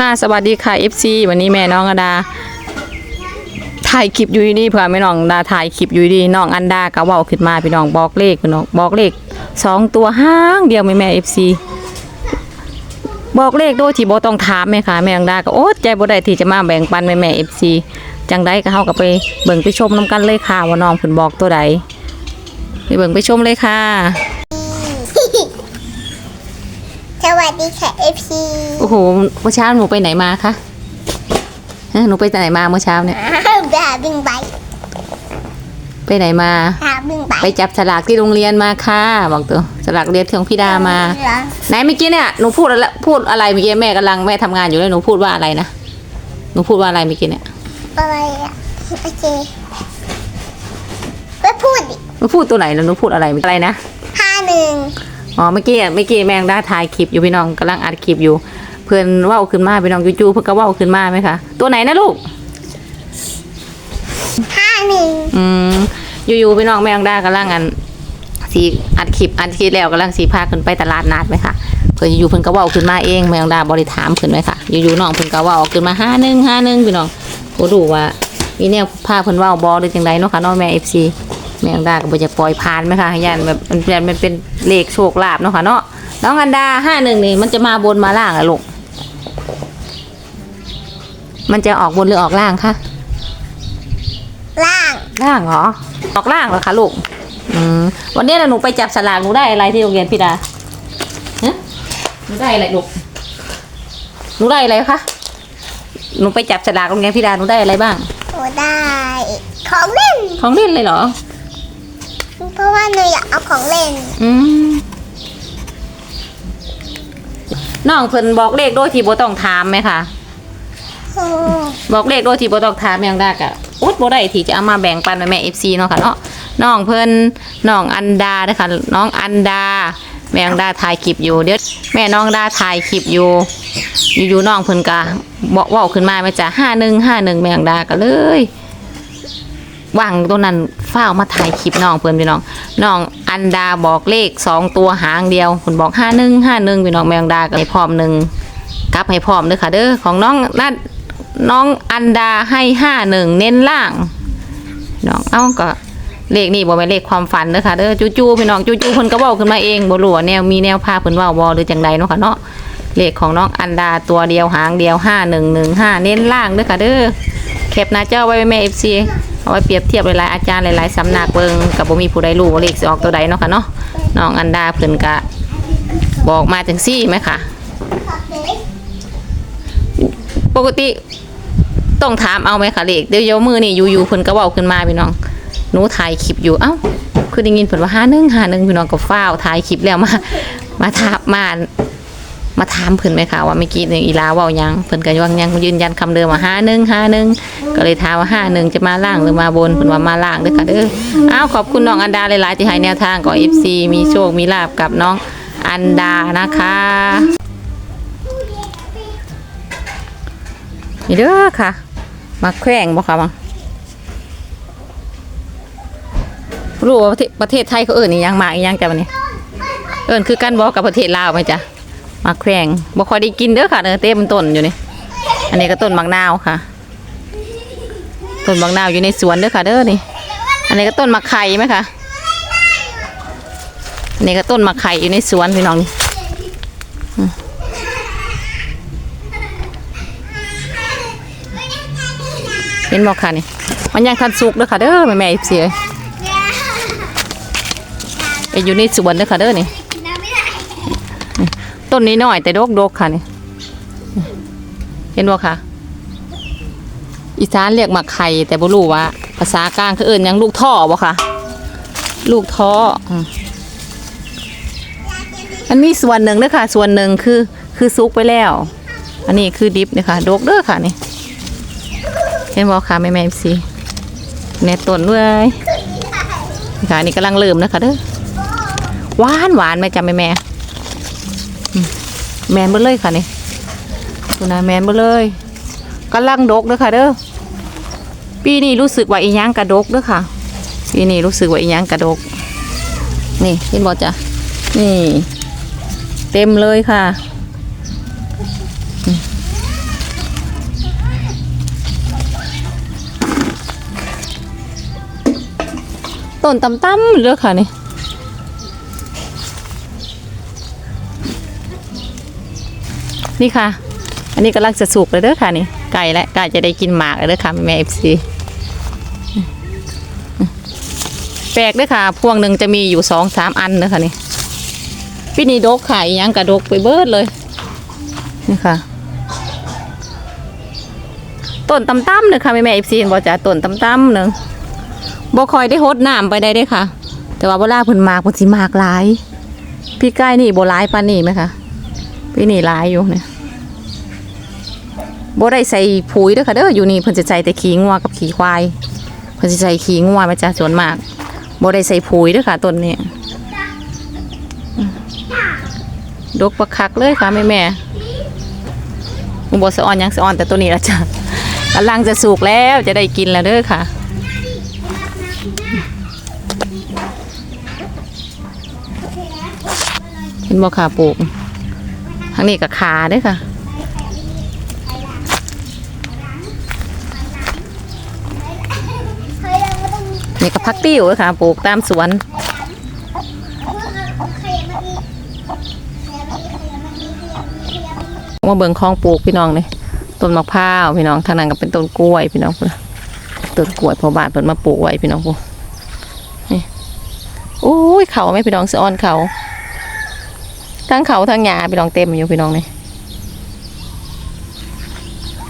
ค่ะ สวัสดีค่ะ FC วันนี้แม่น้องอดา ถ่ายคลิปอยู่ดีเผื่อแม่น้องดาถ่ายคลิปอยู่ดีน้องอันดาก็เว้าขึ้นมาพี่น้องบอกเลขพี่น้องบอกเลขสองตัวห้างเดียวแม่แม่ FC บอกเลขโดยที่บ่ต้องถามแม่ค่ะแม่น้องดาก็โอ๊ตใจบ่ได้ที่จะมาแบ่งปันแม่แม่ FC จังได้ก็เฮาก็ไปเบิ่งไปชมนํกันเลยค่ะว่าน้องเพิ่นบอกตัวใดไปเบิ่งไปชมเลยค่ะ วัสดีค่ะ FC โอ้โหเมื่อเช้าหนูไปไหนมาคะฮะหนูไปไหนมาเมื่อเช้าเนี่ยบาบิงไบไปไหนมาบาบิงไบไปจับฉลากที่โรงเรียนมาค่ะบอกตัวฉลากเรียนของพี่ดามา ไหนเมื่อกี้เนี่ยหนูพูดอะไรพูดอะไรเมื่อกี้แม่กำลังแม่ทำงานอยู่แล้วหนูพูดว่าอะไรนะหนูพูดว่าอะไรเมื่อกี้เนี่ยอะไรอะโอเคไปพูดดิหนูพูดตัวไหนแล้วหนูพูดอะไรอะไรนะห้าหนึ่ง อ๋อเมื่อกี้เมื่อกี้แม่งได้ถ่ายคลิปอยู่พี่น้องกำลังอัดคลิปอยู่ เพื่อนเว่าขึ้นมาพี่น้องจู่ๆเพื่อนก็เว่าขึ้นมาไหมคะตัวไหนนะลูกห้าหนึ่งอืมอยู่ๆพี่น้องแม่งได้กำลังอันสีอัดคลิปอัดคลิปแล้วกำลังสีพาขึ้นไปตลาดนัดไหมคะเพื่อนอยู่ๆเพิ่นก็เว่าขึ้นมาเองแม่งดาบริถามขึ้นไหมคะอยู่ๆน้องเพิ่นก็เว่าขึ้นมาห้าหนึ่งห้าหนึ่งพี่น้องก็ดูว่ามีแนวพาเพิ่นเว่าบอหรือจังไดเนาะค่ะเน้องแม่เอฟซี แม่งดาก็บ่จะปล่อยผ่านไหมคะยันแบบมันเป็นมันเป็นเลขโชคลาภเนาะค่ะเนาะน้องอันดาห้าหนึ่งนี่มันจะมาบนมาล่างอะลูกมันจะออกบนหรือออกล่างคะล่างล่างเหรอออกล่างเหรอคะลูกอืมวันนี้นะหนูไปจับสลากหนูได้อะไรที่โรงเรียนพี่ดาฮะหนูได้อะไรลูกหนูได้อะไรคะหนูไปจับสลากโรงเรียนพี่ดาหนูได้อะไรบ้างหนูได้ ของเล่นของเล่นเลยเหรอเพราะว่าหนูอยากเอาของเล่น อืมน้องเพิ่นบอกเลขโดยที่บ่ต้องถามไหมคะโอ้บอกเลขโดยที่บ่ต้องถามอย่างแรกอะอุดบ่ได้ที่จะเอามาแบ่งปันแม่ FC เนาะค่ะเนาะน้องเพิ่นน้องอันดาเด้อค่ะน้องอันดา แม่อันดาถ่ายคลิปอยู่เดี๋ยวแม่น้องดาถ่ายคลิปอยู่ อยู่ๆน้องเพิ่นก็บอกเว้าขึ้นมาแม่จ้ะ5151แม่อันดาก็เลย ว่างตัวนั้นฟ้ามาถ่ายคลิปน้องเพิ่อนพี่น้องน้องอันดาบอกเลขสองตัวหางเดียวเพิ่นบอก5151พี่น้องแม่อันดาให้พร้อมหนึ่งกลับให้พร้อมเด้อค่ะเด้อของน้องนัดน้องอันดาให้ห้าหนึ่งเน้นล่างน้องเอ้าก็เลขนี่บ่แม่นเลขความฝันเด้อค่ะเด้อจู่ๆพี่น้องจู่ๆเพิ่นก็เว้าขึ้นมาเองบ่รู้ว่าแนวมีแนวพาเพิ่นว้าบ่หรือจังใดเนาะค่ะเนาะเลขของน้องอันดาตัวเดียวหางเดียว5115เน้นล่างเด้อค่ะเด้อแคปหน้าจอไว้แม่ FC เอาไว้เปรียบเทียบหลายๆอาจารย์หลายๆสำนักเบิงก็บ่มีผู้ใดรู้ว่าเลขสิออกตัวใดเนาะค่ะเนาะน้องอันดาเพิ่นก็บอกมาจังซี่ไหมค่ะ ปกติต้องถามเอาไหมคะเลขเดี๋ยวยมือนี่อยู่ๆเพิ่นก็เว้าขึ้นมาพี่น้องหนูถ่ายคลิปอยู่เอ้าคือได้ยินเพิ่นว่า51 51พี่น้องก็ฟ้าวถ่ายคลิปแล้วมา มาถามมา มาถามเพิ่นไหมคะว่าเมื่อกี้นี่อีลาเว้ายังเพิ่นก็ยังยังยืนยันคำเดิมว่า51 51ก็เลยถามว่า51จะมาล่างหรือมาบนเพิ่นว่ามาล่างเด้อค่ะเด้ออ้าวขอบคุณน้องอันดาหลายๆที่ให้แนวทางก่อ FC มีโชคมีลาบกับน้องอันดานะคะนี่เด้อค่ะ มาแขวงบ่ค่ะบังรู้ว่าประเทศไทยเขาเอิ้นอียังมาอีหยังจ้ะบัดนี้ เอิ้นคือกันบ่กับประเทศลาวไหมจ๊ะ มาแขวงบ่ค่อยได้กินเด้อค่ะเด้อเต็มต้นอยู่นี่ อันนี้ก็ต้นบางนาวค่ะ ต้นบางนาวอยู่ในสวนเด้อค่ะเด้อนี่ อันนี้ก็ต้นมะไข่ไหมคะอันนี้ก็ต้นมะไข่อยู่ในสวนพี่น้องนี่เห็นบอกค่ะนี่ มันยังทันสุกเด้อค่ะเด้อแม่แม่ๆเสียไปอยู่ในสวนเด้อค่ะเด้อนี่ ต้นนี้น้อยแต่ดกดกค่ะนี่เห็นบ่ค่ะ อีสานเรียกหมักไข่แต่บ่รู้ว่า ภาษากลางคือเอิ้นยังลูกท่อบ่ค่ะ ลูกท่ออันมีส่วนหนึ่งเด้อค่ะ ส่วนหนึ่งคือ คือซุกไปแล้ว อันนี้คือดิบนี่ค่ะดกเด้อค่ะนี่เห็นบอกค่ะแม่แม่สิในต้นเลยค่ะนี่กำลังเริ่มนะคะเด้อหวานหวานแม่จำแม่แม่ แมนเบเลยค่ะนี่คุณนะแมนเบเลยกำลังดกเด้อค่ะเด้อปีนี้รู้สึกว่าอีหยังกระดกเด้อค่ะปีนี้รู้สึกว่าอีหยังกระดก นี่เห็นบ่จ้ะนี่ เต็มเลยค่ะต้นตำๆเด้อค่ะนี่ นี่ค่ะ อันนี้กำลังจะสุกเลยเด้อค่ะนี่ไก่และไก่จะได้กินหมากเลยเด้อค่ะแม่เอฟซีแปลกเด้อค่ะ พวงหนึ่งจะมีอยู่สองสามอันเด้อค่ะนี่พี่นี่ดกค่ะอีหยังกระดกไปเบิดเลย นี่ค่ะต้นต่ำเลยค่ะแม่แม่เอฟซีเห็นบ่จ้าต้นต่ำหนึ่งบ่คอยได้หดน้ำไปได้เด้อค่ะ แต่ว่าเวลาเพิ่นมากเพิ่นสิมากหลาย พี่ใกล้นี่บ่หลายปานนี้ไหมคะพี่นี่หลายอยู่เนี่ย บ่ได้ใส่ปุ๋ยเด้อค่ะเด้ออยู่นี่เพิ่นจะใส่แต่ขี้งัวกับขี้ควายเพิ่นสิใส่ขี้งัวมาจ้ะส่วนมากบ่ได้ใส่ปุ๋ยเด้อค่ะต้นนี้ดกประคักเลยค่ะแม่แม่ๆบ่สะออนยังสะออนแต่ตัวนี้ละจ้ะกำลังจะสุกแล้วจะได้กินแล้วเด้อค่ะเห็นบ่ค่ะปลูกทางนี้ก็ขาเด้อค่ะ เฮ้ยเราไม่ต้อง นี่ก็พักติ้วค่ะปลูกตามสวนมาเบิ่งคลองปลูกพี่น้องเลยต้นมะพร้าวพี่น้องทางนั้นก็เป็นต้นกล้วยพี่น้องนะต้นกล้วยพอบาทเพิ่นมาปลูกไว้พี่น้องพุ่นนี่โอ้ยเขาไหม่พี่น้องสะออนเขาทั้งเขาทั้งหญ้าพี่น้องเต็มอยู่พี่น้องนี่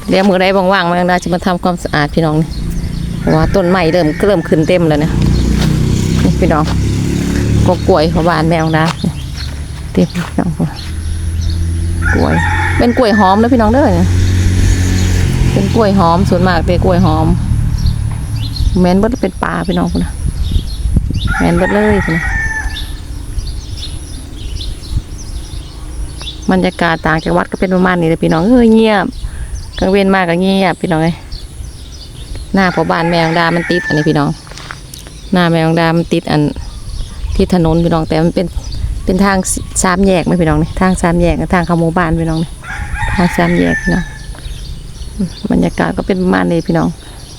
เดี๋ยวมือใดว่างๆมายังได้จะมาทำความสะอาดพี่น้องนี่ เพราะว่าต้นไม้เริ่มเริ่มขึ้นเต็มแล้วนี่ยนี่พี่น้องก็กล้วยพอบานแมวนะเต็มพี่น้องกล้วย เป็นกล้วยหอมนะพี่น้องเด้อเนี่ยเป็นกล้วยหอมส่วนมากเป็นกล้วยหอมแมนเบิดเป็นปลาพี่น้องพุ่นนะแมนเบิดเลยพุ่นนะบรรยากาศต่างจังหวัดก็เป็นประมาณนี้เลยพี่น้องเอ้ยเงียบกลางเว้นมากก็เงียบพี่น้องเอ้ย หน้าพอบ้านแมวดา มันติดอันนี้พี่น้อง หน้าแมวดา มันติดอันที่ถนนพี่น้อง แต่มันเป็นเป็นทางสามแยกไหมพี่น้องนี่ทางสามแยกกับทางเข้าหมู่บ้านพี่น้องนี่ทางสามแยกพี่น้องบรรยากาศก็เป็นประมาณนี้พี่น้อง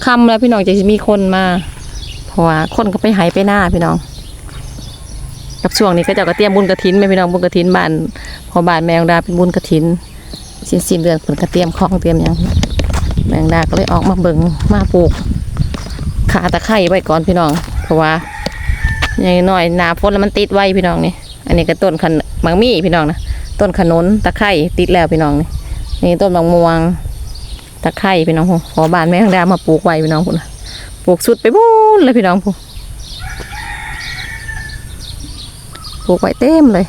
คำแล้วพี่น้องจะมีคนมาเพราะว่าคนก็ไปหายไปหน้าพี่น้อง กับช่วงนี้ก็จะก็เตรียมบุญกระถินไหมพี่น้องบุญกระถินบ้านพอบ้านแมงดาเป็นบุญกระถินสิ้นสิ้นเดือนผลก็เตรียมของเตรียมหยัง แมงดาก็เลยออกมาเบิ่งมาปลูกขาตะไคร้ไว้ก่อนพี่น้อง เพราะว่าอย่างน้อยนาฝนแล้วมันติดไว้พี่น้องนี่ อันนี้ก็ต้นขนมังมี่พี่น้องนะต้นขนุนตะไคร้ติดแล้วพี่น้องนี่นี่ต้นบางม่วงตะไคร้พี่น้องพูขอบานแมงดามาปลูกไว้พี่น้องพูนปลูกสุดไปบูนเลยพี่น้องพูปลูกไว้เต็มเลย